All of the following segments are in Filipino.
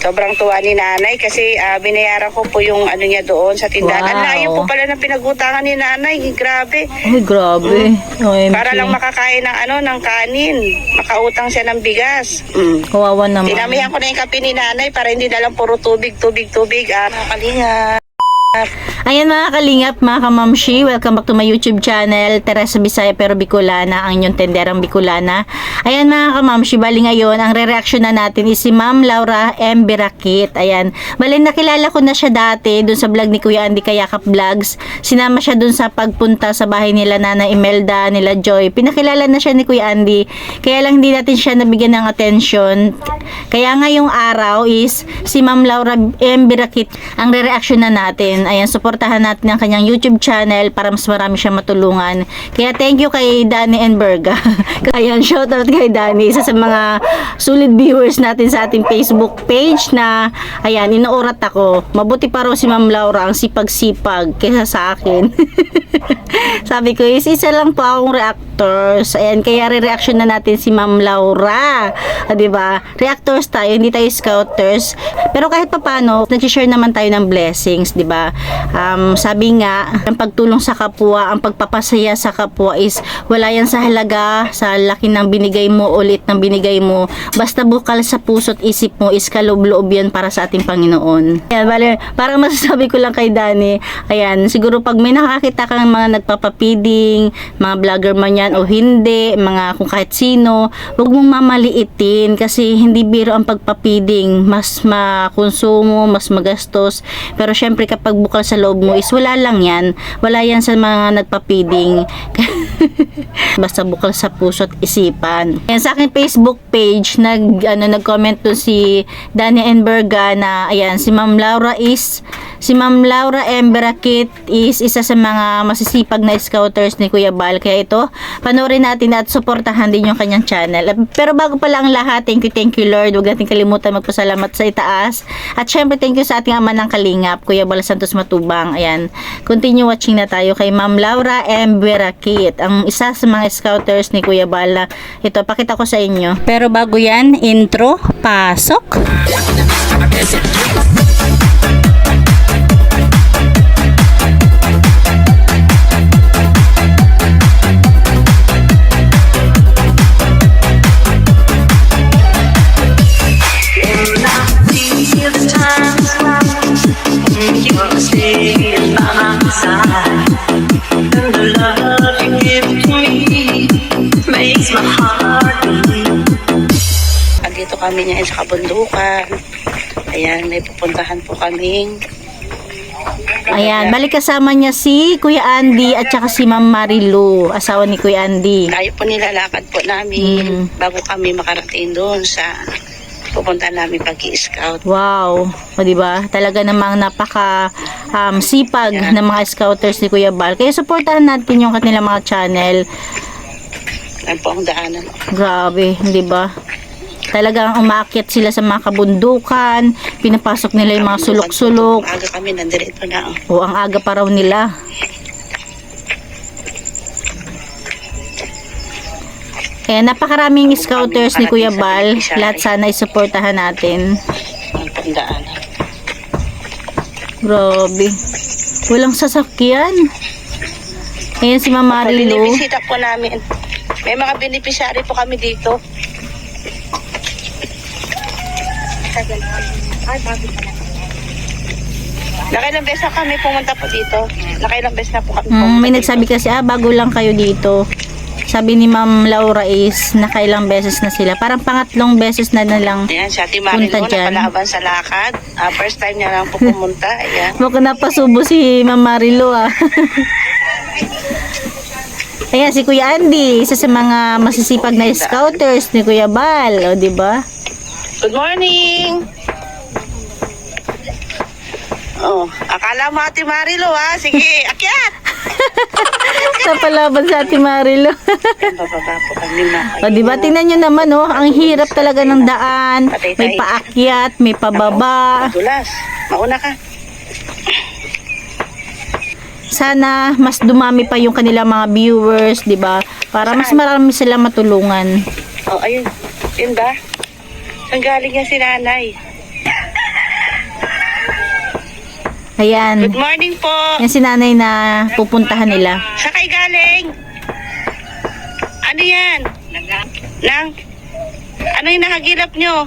Sobrang tuwa ni nanay kasi ah, binayaran ko po yung ano niya doon sa tindahan. Ang Wow. layo po pala ng pinagutangan ni nanay. Grabe. Ay, grabe. OMG. Para lang makakain ng ano ng kanin. Makautang siya ng bigas. Mm. Kawawa naman. Tinamihan ko na yung kape ni nanay para hindi na lang puro tubig, tubig, tubig. Ah, kalinga. Ayan mga kalingap, mga kamamshi, welcome back to my YouTube channel, Teresa Bisaya pero Bicolana, ang inyong tenderang Bicolana. Ayan mga kamamshi, bali ngayon, ang re-reaction na natin is si Ma'am Laura M. Birakit. Ayan, bali nakilala ko na siya dati dun sa vlog ni Kuya Andy Kayakap Vlogs. Sinama siya dun sa pagpunta sa bahay nila Nana Imelda, nila Joy. Pinakilala na siya ni Kuya Andy, kaya lang hindi natin siya nabigyan ng attention. Kaya ngayong araw is si Ma'am Laura M. Birakit ang re-reaction na natin. Ayan, suportahan natin ang kanyang YouTube channel para mas marami siya matulungan. Kaya thank you kay Danny Enberga. Ayan, shoutout kay Danny. Isa sa mga solid viewers natin sa ating Facebook page na, ayan, inuurat ako. Mabuti pa raw si Ma'am Laura ang sipag-sipag kaysa sa akin. Sabi ko, is isa lang po akong reactors. Ayan, kaya re-reaction na natin si Ma'am Laura. Ah, 'di ba? Reactors tayo, hindi tayo scouters. Pero kahit papano, nag-share naman tayo ng blessings, 'di ba? Um, sabi nga, ang pagtulong sa kapwa, ang pagpapasaya sa kapwa is wala yan sa halaga, sa laki ng binigay mo, ulit ng binigay mo. Basta bukal sa puso't isip mo is kaloob-loob yan para sa ating Panginoon. Ayan, bale, parang masasabi ko lang kay Dani, ayan, siguro pag may nakakita kang mga nagpapapiding, mga vlogger man yan o hindi, mga kung kahit sino, huwag mong mamaliitin kasi hindi biro ang pagpapiding, mas makonsumo, mas magastos. Pero syempre kapag bukal sa loob mo is wala lang yan, wala yan sa mga nagpapiding. Basta bukal sa puso't isipan. Ayan, sa aking Facebook page, nag, ano, nag-comment doon si Dani Enberga na, ayan, si Ma'am Laura is, si Ma'am Laura M. Berakit is isa sa mga masisipag na scouters ni Kuya Bal. Kaya ito, panoorin natin at suportahan din yung kanyang channel. Pero bago pala ang lahat, thank you, thank you Lord. Huwag natin kalimutan magpasalamat sa itaas. At syempre, thank you sa ating ama ng kalingap, Kuya Bal Santos Matubang. Ayan, continue watching na tayo kay Ma'am Laura M. Berakit, ang isa sa mga scouters ni Kuya Bal na ito, pakita ko sa inyo. Pero bago yan, intro, pasok. Kami niya sa kabundukan. Ayan, may pupuntahan po kaming Ayan, balik kasama niya si Kuya Andy at saka si Ma'am Marilu, asawa ni Kuya Andy. Tayo po nilalakad po namin bago kami makarating doon sa pupunta namin pag-i-scout. Wow, o di ba? Talaga namang napaka um, sipag ng mga scouters ni Kuya Bal. Kaya supportahan natin yung kanilang mga channel. Yan po ang daanan. Grabe, di ba? Talagang umaakyat sila sa mga kabundukan, pinapasok nila yung mga sulok-sulok. Aga kami, nandiretso na. oh. O, ang aga pa raw nila. Kaya napakaraming scouters ni Kuya Bal. Lahat sana isuportahan natin. Ang daanan. Grabe. Walang sasakyan. Ayan si Mama Marilu. Binibisita po namin. May mga beneficiary po kami dito. Nakailang beses na kami pumunta po dito. Nakailang beses na po kami Mm, may dito. nagsabi kasi, ah, bago lang kayo dito. Sabi ni Ma'am Laura is, nakailang beses na sila. Parang pangatlong beses na na lang. Ayan, si Ate Marilu, Punta dyan. napalaban sa lakad. Ah, first time niya lang po pumunta. Ayan. Baka napasubo si Ma'am Marilu ah. Ayan, si Kuya Andy, isa sa mga masisipag na scouters ni Kuya Bal, o di ba? Good morning! Oh, akala mo Ate Marilu ha? Sige, akyat! Napalaban sa Ate Marilu. Bababa po kami na. o di ba, tingnan nyo naman oh, ang hirap talaga ng daan. May paakyat, may pababa. Madulas. Mauna ka. Sana mas dumami pa yung kanilang mga viewers, di ba? Para mas marami sila matulungan. Oh, ayun. Yun ba? Saan galing yan si nanay? Ayan. Good morning po. Yan si nanay na pupuntahan nila. Sa kay galing? Ano yan? Nang? Ano yung nakagilap nyo?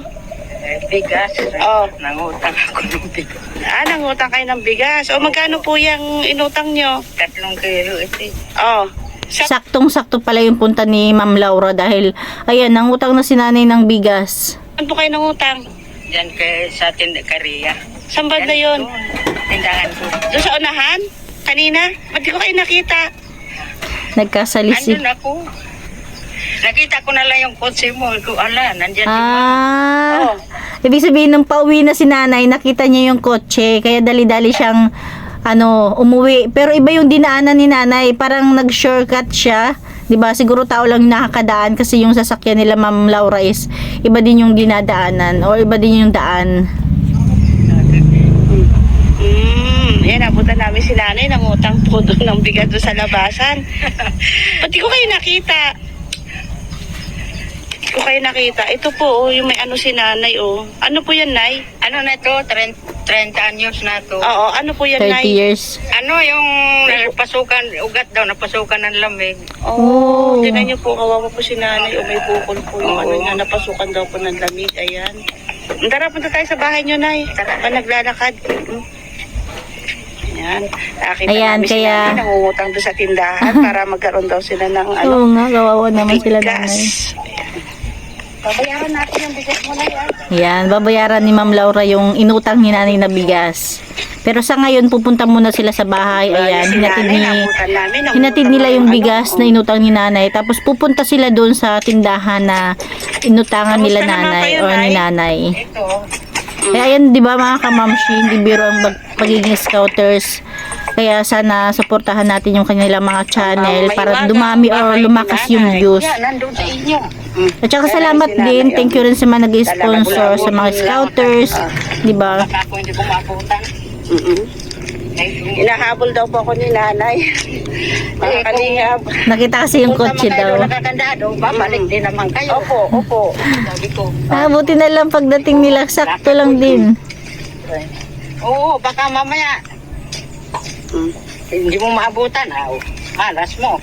Bigas. Oh. Nangutang ako ng bigas. Ah, nangutang kayo ng bigas. O magkano po yung inutang nyo? Tatlong kilo ito. Oh. Sa Saktong-sakto pala yung punta ni Ma'am Laura dahil, ayan, nangutang na si nanay ng bigas. Saan po kayo nangutang? Diyan kay sa tinda Korea. Saan ba na yun? Tindahan ko. Doon sa unahan? Kanina? Ba't di ko kayo nakita? Nagkasalisi. Andun ako. Nakita ko na lang yung kotse mo. Ko, ala, nandyan Ah, Oh. ibig sabihin nung pauwi na si nanay, nakita niya yung kotse, kaya dali-dali siyang ano, umuwi. Pero iba yung dinaanan ni nanay, parang nag-shortcut siya. 'Di ba? Siguro tao lang nakakadaan kasi yung sasakyan nila Ma'am Laura is iba din yung dinadaanan or iba din yung daan. Hmm, yan, abutan namin si nanay, nangutang po doon ng bigas doon sa labasan. Ba't di ko kayo nakita? Ko kayo nakita. Ito po, oh, yung may ano si nanay, oh. Ano po yan, nay? Ano na to? 30, 30 anyos na to. Oo, ano po yan, 30 nay? years. Ano yung napasukan, ugat daw, napasukan ng lamig. Oo, Oh. tingnan niyo po, kawawa po si nanay, oh, may bukol po yung ano niya, napasukan daw po ng lamig, ayan. Tara, punta tayo sa bahay niyo, nay. Tara, pa naglalakad. Hmm. Ayan, nakita Ayan, namin kaya- nanay, nangungutang doon sa tindahan para magkaroon daw sila ng ano, Oo nga, kawawa naman sila nanay. bigas. Babayaran natin yung bigas mo na yan. Yan, babayaran ni Ma'am Laura yung inutang ni nanay na bigas. Pero sa ngayon, pupunta muna sila sa bahay. Ayan, hinatid, ni, hinatid nila yung ng bigas ano, na inutang ni nanay. Tapos pupunta sila doon sa tindahan na inutangan nila nanay or ni Nay? nanay. Ito, Kaya ayan, di ba mga kamamshi, hindi biro ang pagiging scouters. Kaya sana suportahan natin yung kanilang mga channel para dumami ni lumakas yung views. yan, nandun sa inyo. At saka salamat din. oh. Thank you rin sa mga nag-sponsor sa mga scouters. Di ba? Baka ako hindi kumapuntan. Mm-mm. Inahabol daw po ako ni nanay. Mga kalingap. Nakita kasi yung kotse daw. Nakakandado, babalik din naman kayo. Opo, opo. Sabi ko, Ah, buti na lang pagdating nila, sakto lang din. oo, baka mamaya, Mm. hindi mo maabutan. Ah, malas mo.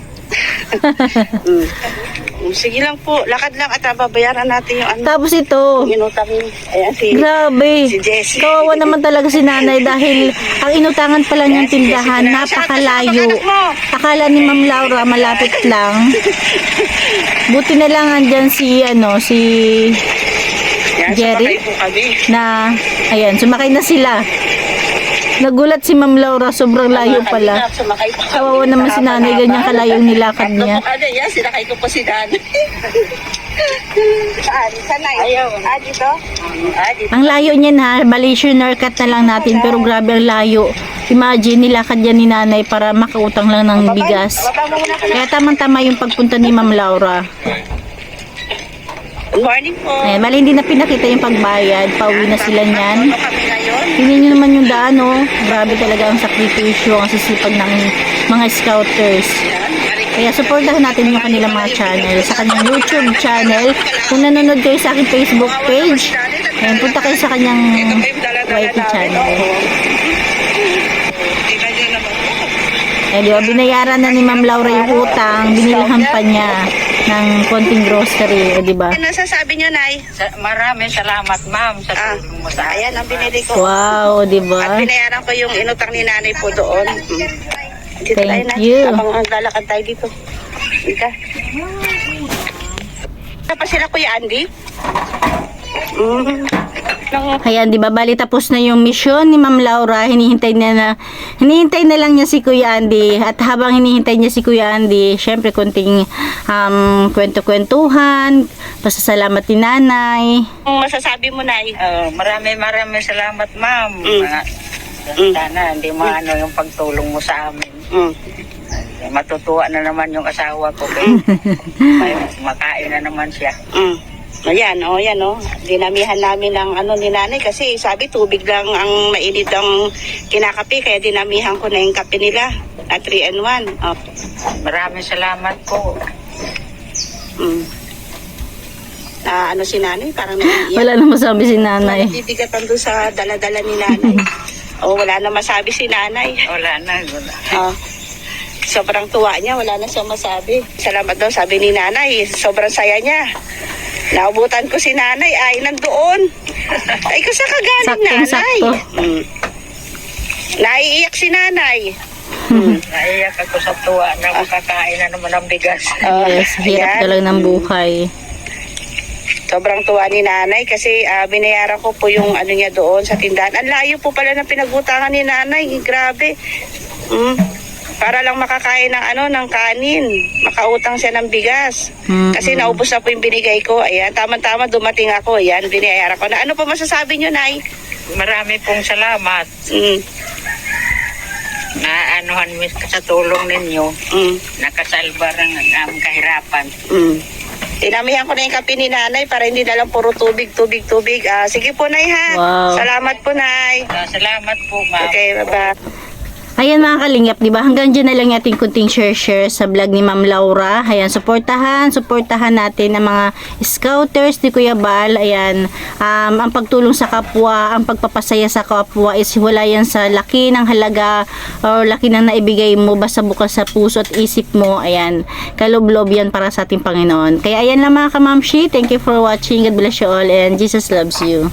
Mm. Mm, Sige lang po, lakad lang at babayaran natin yung ano. Tapos ito, inutang ayan si, grabe. si Jessie. Kawawa naman talaga si nanay dahil ang inutangan pala niyang tindahan, napakalayo. Akala ni Ma'am Laura malapit lang. Buti na lang andyan si, ano, si Jerry? na, ayan, sumakay na sila. Nagulat si Ma'am Laura, sobrang layo pala. Kawawa naman si nanay, ganyan kalayo nilakad niya. kami, yan, sinakay ko po si nanay. Saan? Saan na? Ayaw. Ah, dito? Ah, dito. Ang layo niyan ha, bali cut na lang natin pero grabe ang layo. Imagine nilakad yan ni nanay para makautang lang ng bigas. Kaya tamang-tama yung pagpunta ni Ma'am Laura. Good morning po. Eh, mali hindi na pinakita yung pagbayad. Pauwi na sila niyan. Tingnan nyo naman yung daan, oh. Grabe talaga ang sakripisyo, ang sisipag ng mga scouters. Kaya supportahan natin yung kanilang mga channel. Sa kanyang YouTube channel. Kung nanonood kayo sa aking Facebook page, ayan, punta kayo sa kanyang YT channel. Eh, di ba, binayaran na ni Ma'am Laura yung utang, binilhan pa niya ng konting grocery, o di ba? Ano sasabi nyo, Nay? Sa, maraming salamat, ma'am, sa Ah, tulong mo sa ayan ang binili ko. Wow, di At ba? binayaran ko yung inutang ni nanay po doon. Mm. Dito Thank tayo, Nay. you. Habang ang lalakad tayo dito. Ika. Ano pa sila, Kuya Andy? Mm. Ayan, di ba, bali tapos na yung mission ni Ma'am Laura, hinihintay na na, hinihintay na lang niya si Kuya Andy, at habang hinihintay niya si Kuya Andy, syempre konting um, kwento-kwentuhan, pasasalamat ni nanay, Ang masasabi mo, Nay? Uh, maraming maraming salamat, ma'am. Mm. Mm. Sana hindi maano yung pagtulong mo sa amin. Mm. Matutuwa na naman yung asawa ko. Kaya may makain na naman siya. Mm. Ayan, oh, yan, oh. Dinamihan namin ng ano ni nanay kasi sabi tubig lang ang mainit ang kinakape kaya dinamihan ko na yung kape nila na 3 and 1. Oh. Maraming salamat po. Mm. Na ano si nanay, parang naiiyak. wala na masabi si nanay. Bibigatan doon sa dala-dala ni nanay. Oh, wala na masabi si nanay. Wala na. Wala. Ah, sobrang tuwa niya, wala na siyang masabi. Salamat daw, sabi ni nanay, sobrang saya niya. Naubutan ko si nanay, ay nandoon. Ay, ko sa kagaling nanay. Saktong-sakto. Mm. Naiiyak si nanay. Naiyak ako sa tuwa na makakain na naman ng bigas. Oh, Yes, hirap ayan. talaga ng buhay. Sobrang tuwa ni nanay kasi ah, binayaran ko po yung ano niya doon sa tindahan. Ang layo po pala ng pinagutangan ni nanay. Grabe. Mm. Para lang makakain ng ano ng kanin. Makautang siya ng bigas. Mm-mm. Kasi naubos na po yung binigay ko. Ayan, tama-tama dumating ako. Ayan, binayaran ko na. Ano pa masasabi niyo, Nay? Marami pong salamat Mm. na anuhan mo sa tulong ninyo. Mm. Nakasalba ng aming kahirapan. Mm. Tinamihan ko na yung kape ni nanay para hindi na lang puro tubig, tubig, tubig. Ah, sige po, Nay, ha? Wow. Salamat po, Nay. Ah, Salamat po, ma'am. Okay, bye-bye. Ayan mga kalingap, di ba? Hanggang dyan na lang ating kunting share-share sa vlog ni Ma'am Laura. Ayan, supportahan, supportahan natin ang mga scouters ni Kuya Bal. Ayan, um, ang pagtulong sa kapwa, ang pagpapasaya sa kapwa is wala yan sa laki ng halaga or laki ng naibigay mo basta bukas sa puso at isip mo. Ayan, kaloblob yan para sa ating Panginoon. Kaya ayan lang mga kamamshi, thank you for watching. God bless you all and Jesus loves you.